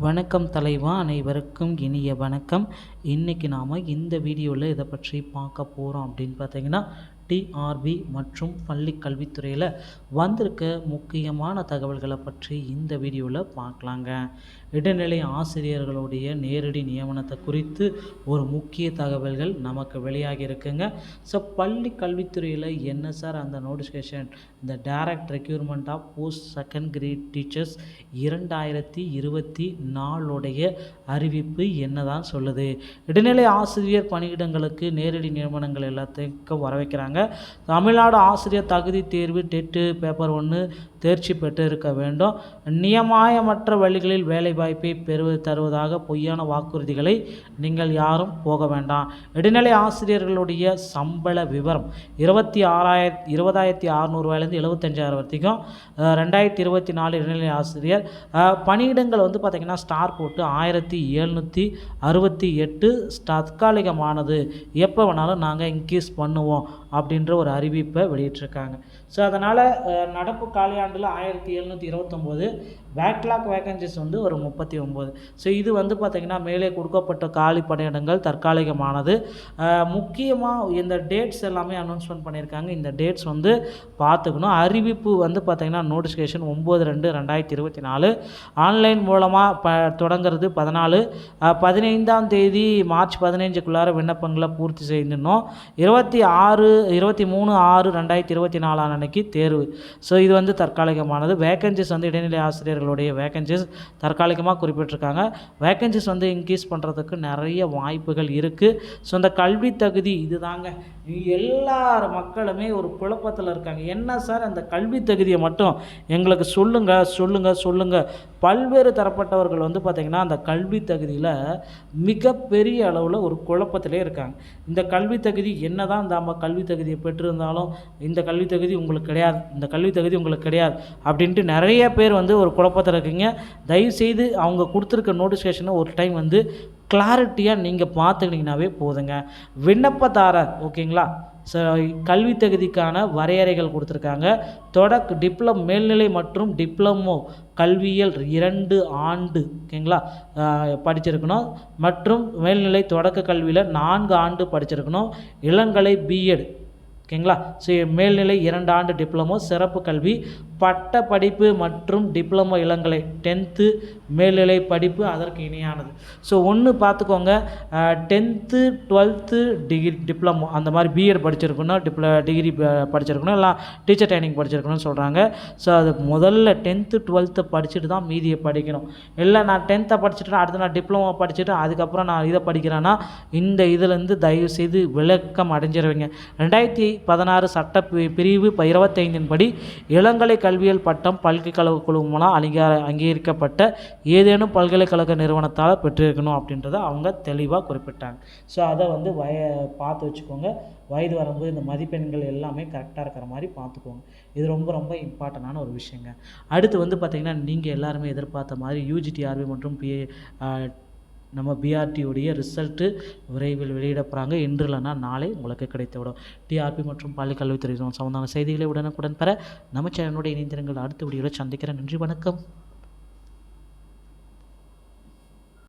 வணக்கம் தலைவா அனைவருக்கும் இனிய வணக்கம். இன்றைக்கி நாம் இந்த வீடியோவில் இதை பற்றி பார்க்க போகிறோம் அப்படின்னு பார்த்தீங்கன்னா டிஆர்பி மற்றும் பள்ளி கல்வித்துறையில் வந்திருக்க முக்கியமான தகவல்களை பற்றி இந்த வீடியோவில் பார்க்கலாங்க. இடைநிலை ஆசிரியர்களுடைய நேரடி நியமனத்தை குறித்து ஒரு முக்கிய தகவல்கள் நமக்கு வெளியாகி இருக்குங்க. ஸோ பள்ளி கல்வித்துறையில் என்ன சார் அந்த நோட்டிஃபிகேஷன் இந்த direct requirement of post second grade teachers இரண்டாயிரத்தி இருபத்தி நாலுடைய அறிவிப்பு என்னதான் சொல்லுது? இடைநிலை ஆசிரியர் பணியிடங்களுக்கு நேரடி நியமனங்கள் எல்லாத்துக்கும் வர வைக்கிறாங்க. தமிழ்நாடு ஆசிரியர் தகுதி தேர்வு டெட்டு பேப்பர் ஒன்று தேர்ச்சி பெற்று இருக்க வேண்டும். நியமாயமற்ற வழிகளில் வேலைவாய்ப்பை பெறுவது தருவதாக பொய்யான வாக்குறுதிகளை நீங்கள் யாரும் போக வேண்டாம். இடைநிலை ஆசிரியர்களுடைய சம்பள விவரம் இருபத்தி ஆறாயிரத்தி இருபதாயிரத்தி அறநூறுவாயிலேருந்து எழுபத்தஞ்சாயிரம் வரைக்கும் ரெண்டாயிரத்தி இருபத்தி நாலு இடைநிலை ஆசிரியர். பணியிடங்கள் வந்து பார்த்திங்கன்னா ஸ்டார் போட்டு ஆயிரத்தி எழுநூற்றி அறுபத்தி எட்டு தற்காலிகமானது. எப்போ வேணாலும் நாங்கள் இன்க்ரீஸ் பண்ணுவோம். அப்படின்ற ஒரு அறிவிப்பை வெளியிட்டிருக்காங்க. ஸோ அதனால் நடப்பு காலியாண்டில் ஆயிரத்தி எழுநூற்றி இருபத்தொம்போது பேக்லாக் வேகன்சிஸ் வந்து ஒரு முப்பத்தி ஒம்பது ஸோ இது வந்து பார்த்திங்கன்னா மேலே கொடுக்கப்பட்ட காலி பணியிடங்கள் தற்காலிகமானது. முக்கியமாக இந்த டேட்ஸ் எல்லாமே அனௌன்ஸ்மெண்ட் பண்ணியிருக்காங்க. இந்த டேட்ஸ் வந்து பார்த்துக்கணும். அறிவிப்பு வந்து பார்த்திங்கன்னா நோட்டிஃபிகேஷன் ஒம்பது ரெண்டு ரெண்டாயிரத்தி இருபத்தி நாலு. ஆன்லைன் மூலமாக ப தொடங்குறது பதினாலு. பதினைந்தாம் தேதி மார்ச் பதினைஞ்சுக்குள்ளார விண்ணப்பங்களை பூர்த்தி செய்யணும் இருபத்தி ஆறு இருபத்தி மூணு ஆறு ரெண்டாயிரத்தி இருபத்தி நாலாம் அன்னைக்கு தேர்வு. ஸோ இது வந்து தற்காலிகமானது. வேகன்சிஸ் வந்து இடைநிலை ஆசிரியர் ஆசிரியர்களுடைய வேகன்சிஸ் தற்காலிகமாக குறிப்பிட்டிருக்காங்க. வேகன்சிஸ் வந்து இன்க்ரீஸ் பண்ணுறதுக்கு நிறைய வாய்ப்புகள் இருக்குது ஸோ இந்த கல்வி தகுதி இதுதாங்க. எல்லார் மக்களுமே ஒரு குழப்பத்தில் இருக்காங்க. என்ன சார் அந்த கல்வி தகுதியை மட்டும்? எங்களுக்கு சொல்லுங்கள் சொல்லுங்கள் சொல்லுங்கள் பல்வேறு தரப்பட்டவர்கள் வந்து பார்த்திங்கன்னா அந்த கல்வி தகுதியில் மிகப்பெரிய அளவில் ஒரு குழப்பத்திலே இருக்காங்க. இந்த கல்வி தகுதி என்ன தான் நம்ம கல்வி தகுதியை பெற்றிருந்தாலும் இந்த கல்வி தகுதி உங்களுக்கு கிடையாது இந்த கல்வி தகுதி உங்களுக்கு கிடையாது அப்படின்ட்டு நிறைய பேர் வந்து ஒரு குழப்பத்தில் இருக்கீங்க. தயவுசெய்து அவங்க கொடுத்துருக்க நோட்டிஃபிகேஷனை ஒரு டைம் வந்து கிளாரிட்டியாக நீங்கள் பார்த்துக்கிட்டிங்கனாவே போதுங்க. விண்ணப்பதாரர் ஓகேங்களா ச கல்வி தகுதிக்கான வரையறைகள் கொடுத்துருக்காங்க. தொடக் டிப்ளம் மேல்நிலை மற்றும் டிப்ளமோ கல்வியியல் இரண்டு ஆண்டு ஓகேங்களா படிச்சிருக்கணும். மற்றும் மேல்நிலை தொடக்க கல்வியில் நான்கு ஆண்டு படிச்சிருக்கணும். இளங்கலை பிஎட் ஓகேங்களா? ஸோ மேல்நிலை இரண்டு ஆண்டு டிப்ளமோ சிறப்பு கல்வி பட்ட படிப்பு மற்றும் டிப்ளமோ இளங்கலை டென்த்து மேல்நிலை படிப்பு அதற்கு இணையானது. ஸோ ஒன்று பார்த்துக்கோங்க டென்த்து டுவெல்த்து டிகிரி டிப்ளமோ அந்த மாதிரி பிஎட் படிச்சிருக்கணும் டிப்ள டிகிரி படிச்சிருக்கணும் இல்லை டீச்சர் ட்ரைனிங் படிச்சிருக்கணும்னு சொல்கிறாங்க ஸோ அது முதல்ல டென்த்து டுவெல்த்து படிச்சுட்டு தான் மீதியை படிக்கணும். இல்லை நான் டென்த்தை படிச்சுட்டு அடுத்து நான் டிப்ளமோ படிச்சுட்டு அதுக்கப்புறம் நான் இதை படிக்கிறேன்னா இந்த இதுலேருந்து தயவு செய்து விளக்கம் அடைஞ்சிருவீங்க. ரெண்டாயிரத்தி பதினாறு சட்ட பி- பிரிவு இருபத்தைந்தின் படி இளங்கலை கல்வியல் பட்டம் பல்கலைக்கழக குழு மூலம் அங்கீகார அங்கீகரிக்கப்பட்ட ஏதேனும் பல்கலைக்கழக நிறுவனத்தால் பெற்றிருக்கணும் அப்படின்றத அவங்க தெளிவாக குறிப்பிட்டாங்க. ஸோ அதை வந்து வய பார்த்து வச்சுக்கோங்க. வயது வரம்பு இந்த மதிப்பெண்கள் எல்லாமே கரெக்டாக இருக்கிற மாதிரி பார்த்துக்கோங்க. இது ரொம்ப ரொம்ப இம்பார்ட்டண்டான ஒரு விஷயங்க. அடுத்து வந்து பார்த்திங்கன்னா நீங்கள் எல்லாருமே எதிர்பார்த்த மாதிரி யூஜிடிஆர்பி மற்றும் பி நம்ம பிஆர்டியுடைய ரிசல்ட்டு விரைவில் வெளியிட போகிறாங்க இன்று இல்லைன்னா நாளை உங்களுக்கு கிடைத்துவிடும். டிஆர்பி மற்றும் பள்ளிக்கல்வித்துறை சம்பந்தமான செய்திகளை உடனுக்குடன் பெற நம்ம சேனலுடைய இணைந்திருங்கள். அடுத்த வீடியோவில் சந்திக்கிறேன். நன்றி வணக்கம்.